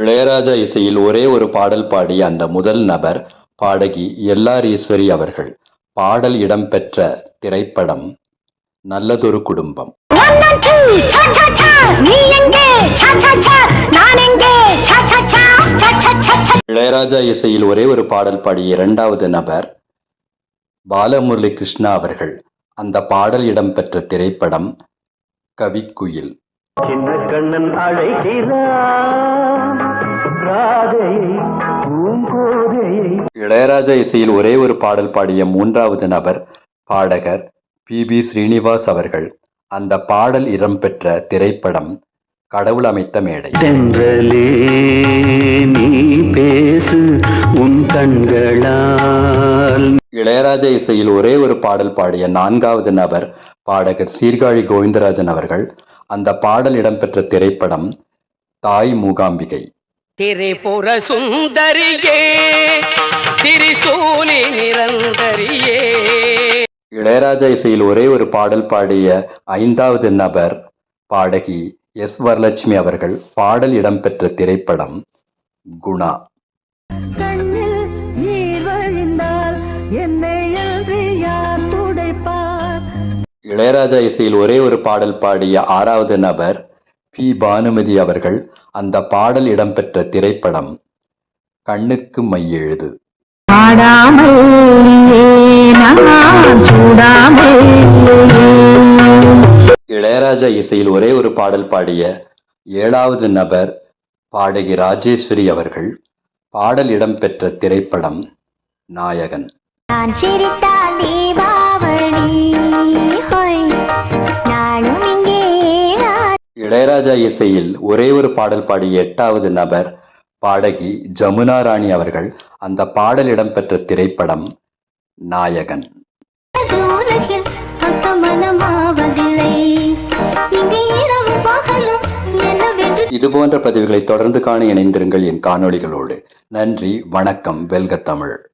இளையராஜா இசையில் ஒரே ஒரு பாடல் பாடிய அந்த முதல் நபர் பாடகி எல்ஆர் ஈஸ்வரி அவர்கள் பாடல் இடம்பெற்ற திரைப்படம் நல்லதொரு குடும்பம் One and two, cha cha cha. நீ எங்கே cha cha cha. நான் எங்கே cha cha cha. cha cha cha cha. Ilaiyaraaja இசையில் ஒரே ஒரு பாடல் பாடிய இரண்டாவது நபர் பாலமுரளி கிருஷ்ணா அவர்கள் அந்த பாடல் இடம்பெற்ற திரைப்படம் கவிக்குயில் சின்ன கண்ணன் அழைக்கிறான் இளையராஜா இசையில் ஒரே ஒரு பாடல் பாடிய மூன்றாவது நபர் பாடகர் பி. பி. ஸ்ரீனிவாஸ் அவர்கள். அந்த பாடல் இடம்பெற்ற திரைப்படம் கடவுள் அமைத்த மேடை. சென்றலே நீ பேசு உன் கண்களால். இளையராஜா இசையில் ஒரே ஒரு பாடல் பாடிய நான்காவது நபர் பாடகர் சீர்காழி கோவிந்தராஜன் அவர்கள். அந்த பாடல் இடம்பெற்ற திரைப்படம் தாய் மூகாம்பிகை. திரிபுர சுந்தரியே திரிசூலி நிரந்தரியே. இளையராஜா இசையில் ஒரே ஒரு பாடல் பாடிய ஐந்தாவது நபர் பாடகி எஸ் வரலட்சுமி அவர்கள் பாடல் இடம்பெற்ற திரைப்படம் குணா. கண்ணில் நீர் வழிந்தால் என்னை அன்றி யார் துடைப்பார். இளையராஜா இசையில் ஒரே ஒரு பாடல் பாடிய ஆறாவது நபர் பி. பானுமதி அவர்கள் அந்த பாடல் இடம்பெற்ற திரைப்படம் கண்ணுக்கு மையெழுது. ஆடாமல் நான் சூடாமல் இளையராஜா இசையில் ஒரே ஒரு பாடல் பாடிய ஏழாவது நபர் பாடகி ராஜேஸ்வரி அவர்கள் பாடல் இடம்பெற்ற திரைப்படம் நாயகன். இளையராஜா இசையில் ஒரே ஒரு பாடல் பாடிய எட்டாவது நபர் பாடகி ஜமுனா ராணி அவர்கள் அந்த பாடல் இடம்பெற்ற திரைப்படம் நாயகன். இது போன்ற பதிவுகளை தொடர்ந்து காண இணைந்திருங்கள் என் காணொளிகளோடு. நன்றி வணக்கம் வெல்க தமிழ்.